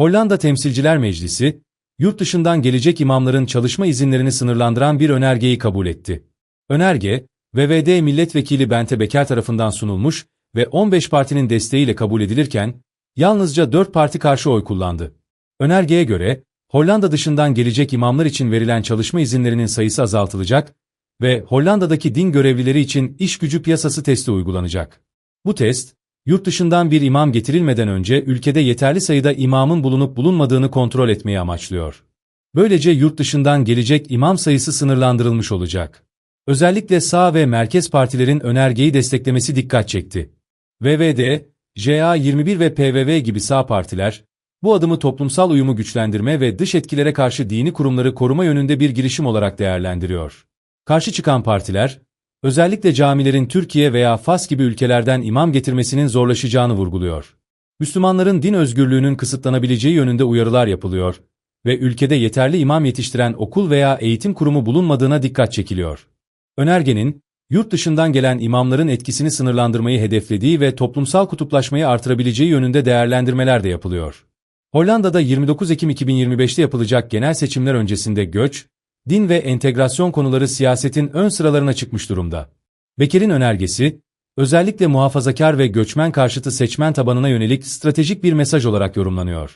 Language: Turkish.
Hollanda Temsilciler Meclisi, yurt dışından gelecek imamların çalışma izinlerini sınırlandıran bir önergeyi kabul etti. Önerge, VVD Milletvekili Bente Beker tarafından sunulmuş ve 15 partinin desteğiyle kabul edilirken, yalnızca 4 parti karşı oy kullandı. Önergeye göre, Hollanda dışından gelecek imamlar için verilen çalışma izinlerinin sayısı azaltılacak ve Hollanda'daki din görevlileri için iş gücü piyasası testi uygulanacak. Bu test, yurt dışından bir imam getirilmeden önce ülkede yeterli sayıda imamın bulunup bulunmadığını kontrol etmeyi amaçlıyor. Böylece yurt dışından gelecek imam sayısı sınırlandırılmış olacak. Özellikle sağ ve merkez partilerin önergeyi desteklemesi dikkat çekti. VVD, JA21 ve PVV gibi sağ partiler, bu adımı toplumsal uyumu güçlendirme ve dış etkilere karşı dini kurumları koruma yönünde bir girişim olarak değerlendiriyor. Karşı çıkan partiler, özellikle camilerin Türkiye veya Fas gibi ülkelerden imam getirmesinin zorlaşacağını vurguluyor. Müslümanların din özgürlüğünün kısıtlanabileceği yönünde uyarılar yapılıyor ve ülkede yeterli imam yetiştiren okul veya eğitim kurumu bulunmadığına dikkat çekiliyor. Önergenin, yurt dışından gelen imamların etkisini sınırlandırmayı hedeflediği ve toplumsal kutuplaşmayı artırabileceği yönünde değerlendirmeler de yapılıyor. Hollanda'da 29 Ekim 2025'te yapılacak genel seçimler öncesinde göç, din ve entegrasyon konuları siyasetin ön sıralarına çıkmış durumda. Bekir'in önergesi, özellikle muhafazakar ve göçmen karşıtı seçmen tabanına yönelik stratejik bir mesaj olarak yorumlanıyor.